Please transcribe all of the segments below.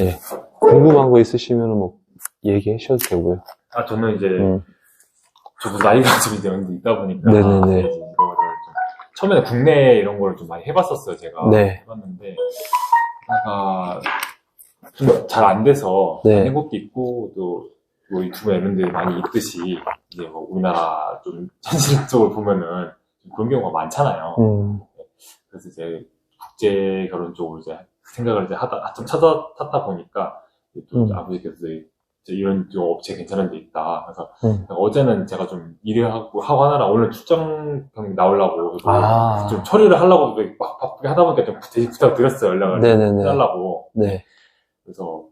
예. 궁금한 거 있으시면 뭐 얘기해 주셔도 되고요. 아, 저는 이제, 음. 저도 나이가 좀 이제 어느 정도 있다 보니까. 네네네. 이제 이거를 좀, 처음에는 국내 이런 거를 좀 많이 해봤었어요, 제가. 네. 해봤는데, 하다가, 좀 잘 안 돼서, 네. 한 것도 있고, 또, 뭐 유튜브 이런데 많이 있듯이, 이제 뭐 우리나라 좀 현실적으로 보면은, 좀 그런 경우가 많잖아요. 음. 그래서 이제 국제 결혼 쪽으로 이제 생각을 이제 하다 좀 찾아 찾다 보니까 음. 아버지께서 이런 좀 업체 괜찮은 데 있다. 그래서 음. 어제는 제가 좀 일을 하고 하고 하느라 오늘 출장 병 나오려고 아. 좀 처리를 하려고 막 바쁘게 하다 보니까 좀 부탁 부탁드렸어요 연락을 네네네. 해달라고. 네. 그래서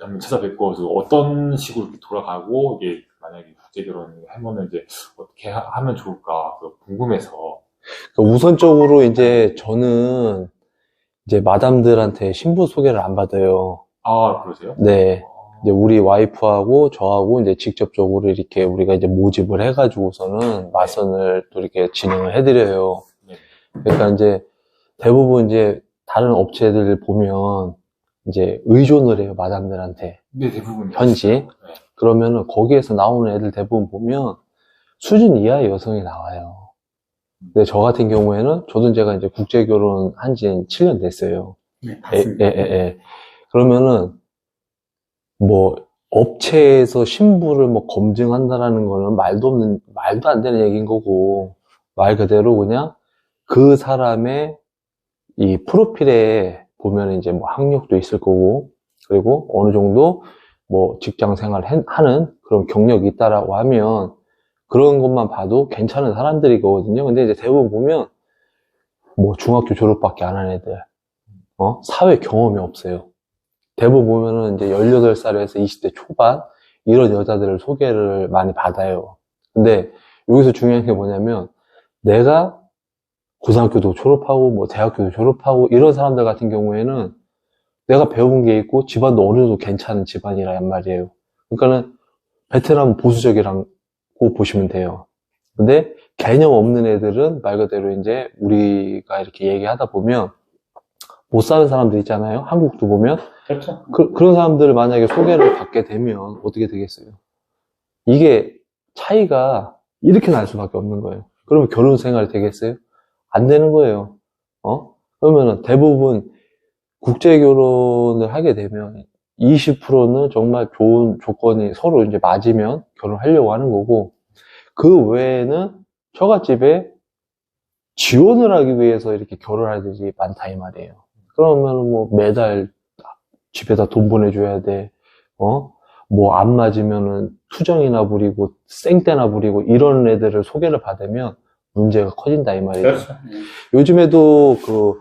한번 찾아뵙고 어떤 식으로 이렇게 돌아가고 이게 만약에 국제 결혼을 하면은 이제 어떻게 하- 하면 좋을까 궁금해서 그러니까 우선적으로 이제 저는 이제 마담들한테 신부 소개를 안 받아요. 아 그러세요? 네. 이제 우리 와이프하고 저하고 이제 직접적으로 이렇게 우리가 이제 모집을 해가지고서는 마선을 또 이렇게 진행을 해드려요. 네. 그러니까 이제 대부분 이제 다른 업체들 보면 이제 의존을 해요, 마담들한테. 네 대부분 현지. 네. 그러면은 거기에서 나오는 애들 대부분 보면 수준 이하의 여성이 나와요. 근데 저 같은 경우에는 저도 제가 이제 국제 결혼 한 지 7년 됐어요. 네, 예, 예, 예, 예. 그러면은, 뭐, 업체에서 신부를 뭐 검증한다라는 거는 말도 없는, 말도 안 되는 얘기인 거고, 말 그대로 그냥 그 사람의 이 프로필에 보면 이제 뭐 학력도 있을 거고, 그리고 어느 정도 뭐 직장 생활 을 하는 그런 경력이 있다라고 하면 그런 것만 봐도 괜찮은 사람들이거든요. 근데 이제 대부분 보면 뭐 중학교 졸업밖에 안 한 애들, 어? 사회 경험이 없어요. 대부분 보면은 이제 18살에서 20대 초반 이런 여자들을 소개를 많이 받아요. 근데 여기서 중요한 게 뭐냐면 내가 고등학교도 졸업하고 뭐 대학교도 졸업하고 이런 사람들 같은 경우에는 내가 배운 게 있고 집안도 어느 정도 괜찮은 집안이란 말이에요. 그러니까는 베테랑 보수적이라 고 보시면 돼요. 근데 개념 없는 애들은 말 그대로 이제 우리가 이렇게 얘기하다 보면 못 사는 사람들 있잖아요. 한국도 보면 그렇죠. 그, 런 사람들을 만약에 소개를 받게 되면 어떻게 되겠어요? 이게 차이가 이렇게 날 수밖에 없는 거예요. 그러면 결혼 생활이 되겠어요? 안 되는 거예요. 어? 그러면은 대부분 국제 결혼을 하게 되면 20%는 정말 좋은 조건이 서로 이제 맞으면 결혼하려고 하는 거고 그 외에는 처갓집에 지원을 하기 위해서 이렇게 결혼할 일이 많다 이 말이에요. 그러면 뭐 매달 집에다 돈 보내줘야 돼. 어? 뭐 안 맞으면은 투정이나 부리고 생떼나 부리고 이런 애들을 소개를 받으면 문제가 커진다 이 말이에요. 그렇죠. 요즘에도 그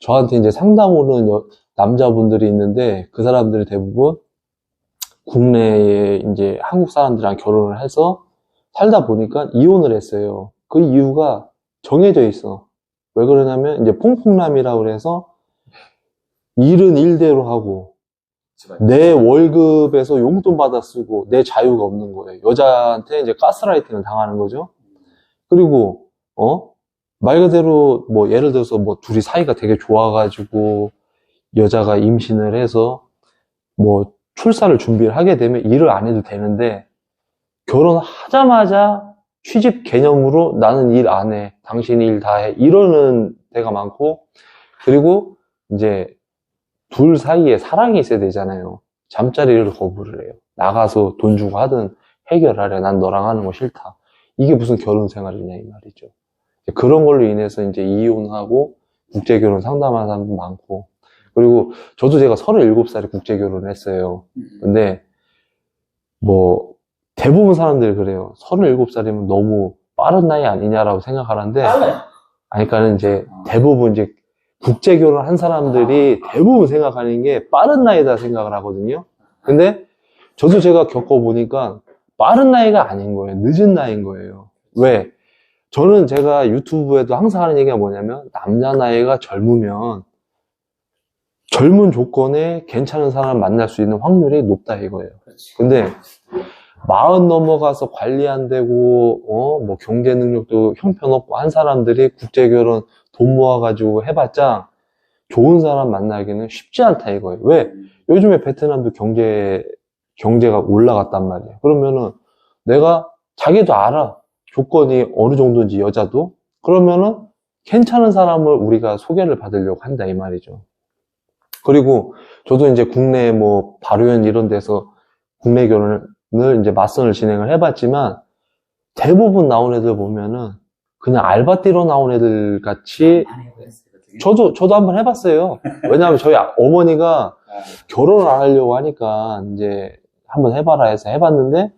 저한테 이제 상담 오는 여- 남자분들이 있는데 그 사람들이 대부분 국내에 이제 한국 사람들이랑 결혼을 해서 살다 보니까 이혼을 했어요. 그 이유가 정해져 있어. 왜 그러냐면 이제 퐁퐁남이라고 그래서 일은 일대로 하고. 내 월급에서 용돈 받아 쓰고 내 자유가 없는 거예요. 여자한테 이제 가스라이팅을 당하는 거죠. 그리고 어? 말 그대로 뭐 예를 들어서 뭐 둘이 사이가 되게 좋아가지고 여자가 임신을 해서 뭐 출산을 준비를 하게 되면 일을 안 해도 되는데 결혼하자마자 취집 개념으로 나는 일 안 해. 당신이 일 다 해. 이러는 데가 많고 그리고 이제 둘 사이에 사랑이 있어야 되잖아요. 잠자리를 거부를 해요. 나가서 돈 주고 하든 해결하래. 난 너랑 하는 거 싫다. 이게 무슨 결혼 생활이냐 이 말이죠. 그런 걸로 인해서 이제 이혼하고 국제 결혼 상담하는 사람도 많고 그리고 저도 제가 37살에 국제 결혼을 했어요. 근데 뭐 대부분 사람들이 그래요. 37살이면 너무 빠른 나이 아니냐라고 생각하는데 아니 그러니까 이제 대부분 이제 국제 결혼한 사람들이 대부분 생각하는 게 빠른 나이다 생각을 하거든요. 근데 저도 제가 겪어보니까 빠른 나이가 아닌 거예요. 늦은 나이인 거예요. 왜? 저는 제가 유튜브에도 항상 하는 얘기가 뭐냐면 남자 나이가 젊으면 젊은 조건에 괜찮은 사람 만날 수 있는 확률이 높다 이거예요. 근데 마흔 넘어가서 관리 안 되고 어 뭐 경제 능력도 형편없고 한 사람들이 국제 결혼 돈 모아가지고 해봤자 좋은 사람 만나기는 쉽지 않다 이거예요. 왜? 요즘에 베트남도 경제, 경제가 올라갔단 말이에요. 그러면은 내가 자기도 알아. 조건이 어느 정도인지 여자도. 그러면은 괜찮은 사람을 우리가 소개를 받으려고 한다 이 말이죠. 그리고 저도 이제 국내 뭐 바로연 이런 데서 국내 결혼을 이제 맞선을 진행을 해봤지만 대부분 나온 애들 보면은 그냥 알바 뛰러 나온 애들 같이 많이 해보셨어요, 어떻게? 저도 저도 한번 해봤어요. 왜냐하면 저희 아- 어머니가 아, 결혼을 안 하려고 하니까 이제 한번 해봐라 해서 해봤는데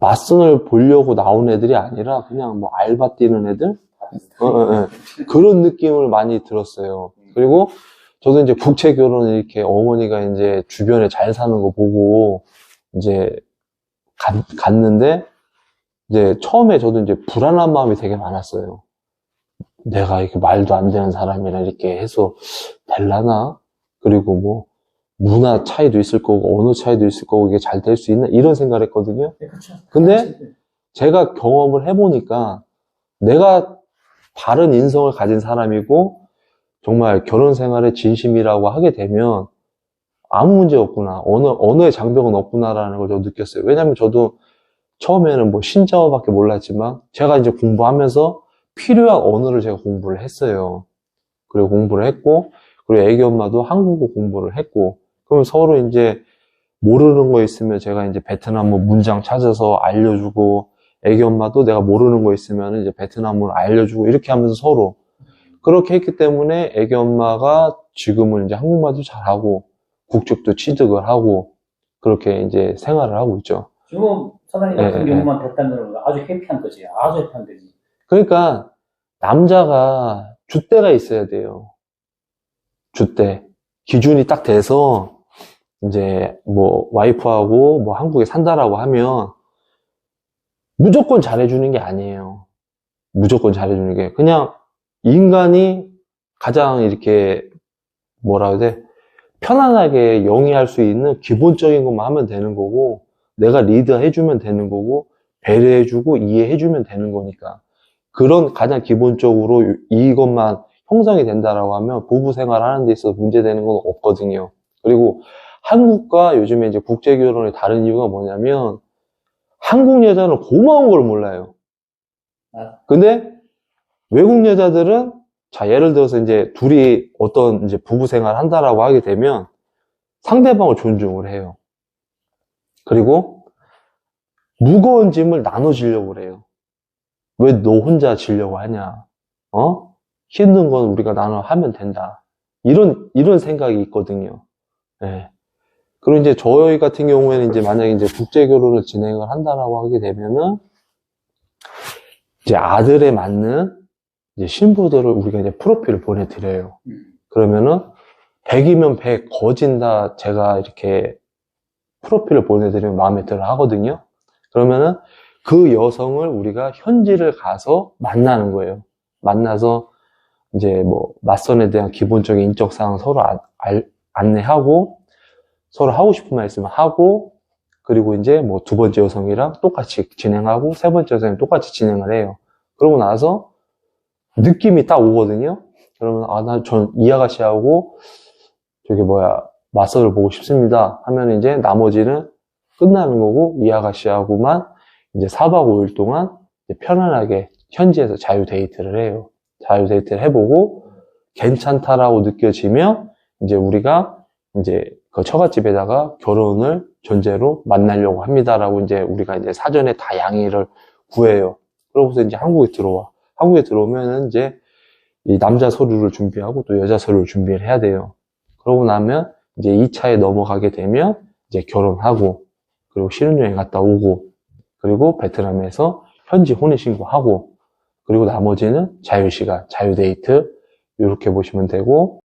맞선을 보려고 나온 애들이 아니라 그냥 뭐 알바 뛰는 애들 다 비슷하게. 어, 어, 어. 그런 느낌을 많이 들었어요. 그리고 저도 이제 국제 결혼을 이렇게 어머니가 이제 주변에 잘 사는 거 보고 이제 갔, 갔는데 이제 처음에 저도 이제 불안한 마음이 되게 많았어요. 내가 이렇게 말도 안 되는 사람이랑 이렇게 해서 될라나? 그리고 뭐 문화 차이도 있을 거고 언어 차이도 있을 거고 이게 잘 될 수 있나? 이런 생각을 했거든요. 네, 그렇죠. 근데 제가 경험을 해보니까 내가 바른 인성을 가진 사람이고 정말 결혼 생활에 진심이라고 하게 되면 아무 문제 없구나. 언어, 언어의 장벽은 없구나라는 걸 저 느꼈어요. 왜냐면 저도 처음에는 뭐 신자어밖에 몰랐지만 제가 이제 공부하면서 필요한 언어를 제가 공부를 했어요. 그리고 공부를 했고, 그리고 애기 엄마도 한국어 공부를 했고, 그러면 서로 이제 모르는 거 있으면 제가 이제 베트남어 문장 찾아서 알려주고, 애기 엄마도 내가 모르는 거 있으면 이제 베트남어를 알려주고, 이렇게 하면서 서로. 그렇게 했기 때문에 애기 엄마가 지금은 이제 한국말도 잘하고, 국적도 취득을 하고, 그렇게 이제 생활을 하고 있죠. 지금 사장님 같은 예, 예, 경우만 됐다면 아주 해피한 거지. 아주 해피한 거지. 그러니까 남자가 줏대가 있어야 돼요. 줏대. 기준이 딱 돼서 이제 뭐 와이프하고 뭐 한국에 산다라고 하면 무조건 잘해주는 게 아니에요. 무조건 잘해주는 게 그냥 인간이 가장 이렇게 뭐라 해야 돼? 편안하게 영위할 수 있는 기본적인 것만 하면 되는 거고 내가 리드해주면 되는 거고 배려해주고 이해해주면 되는 거니까 그런 가장 기본적으로 이것만 형성이 된다라고 하면 부부 생활 하는 데 있어서 문제되는 건 없거든요. 그리고 한국과 요즘에 이제 국제 결혼의 다른 이유가 뭐냐면 한국 여자는 고마운 걸 몰라요. 아. 근데 외국 여자들은 자 예를 들어서 이제 둘이 어떤 이제 부부 생활 한다라고 하게 되면 상대방을 존중을 해요. 그리고 무거운 짐을 나눠지려고 그래요. 왜 너 혼자 지려고 하냐? 어? 힘든 건 우리가 나눠 하면 된다. 이런, 이런 생각이 있거든요. 예. 그리고 이제 저희 같은 경우에는 이제 만약에 이제 국제 결혼을 진행을 한다라고 하게 되면은 이제 아들에 맞는 이제 신부들을 우리가 이제 프로필을 보내드려요. 음. 그러면은 100이면 100 거진다 제가 이렇게 프로필을 보내드리면 마음에 들어 하거든요. 그러면은 그 여성을 우리가 현지를 가서 만나는 거예요. 만나서 이제 뭐 맞선에 대한 기본적인 인적 사항 서로 아- 알- 안내하고 서로 하고 싶은 말 있으면 하고 그리고 이제 뭐 두 번째 여성이랑 똑같이 진행하고 세 번째 여성이랑 똑같이 진행을 해요. 그러고 나서 느낌이 딱 오거든요. 그러면 아 나 전 이 아가씨하고 저기 뭐야 맞선을 보고 싶습니다. 하면 이제 나머지는 끝나는 거고 이 아가씨하고만 이제 4박 5일 동안 편안하게 현지에서 자유 데이트를 해요. 자유 데이트를 해보고 괜찮다라고 느껴지면 이제 우리가 이제 그 처갓집에다가 결혼을 전제로 만나려고 합니다라고 이제 우리가 이제 사전에 다 양해를 구해요. 그러고서 이제 한국에 들어와. 한국에 들어오면은 이제 이 남자 서류를 준비하고 또 여자 서류를 준비를 해야 돼요. 그러고 나면 이제 2차에 넘어가게 되면 이제 결혼하고 그리고 신혼여행 갔다 오고 그리고 베트남에서 현지 혼인신고하고 그리고 나머지는 자유시간, 자유데이트 이렇게 보시면 되고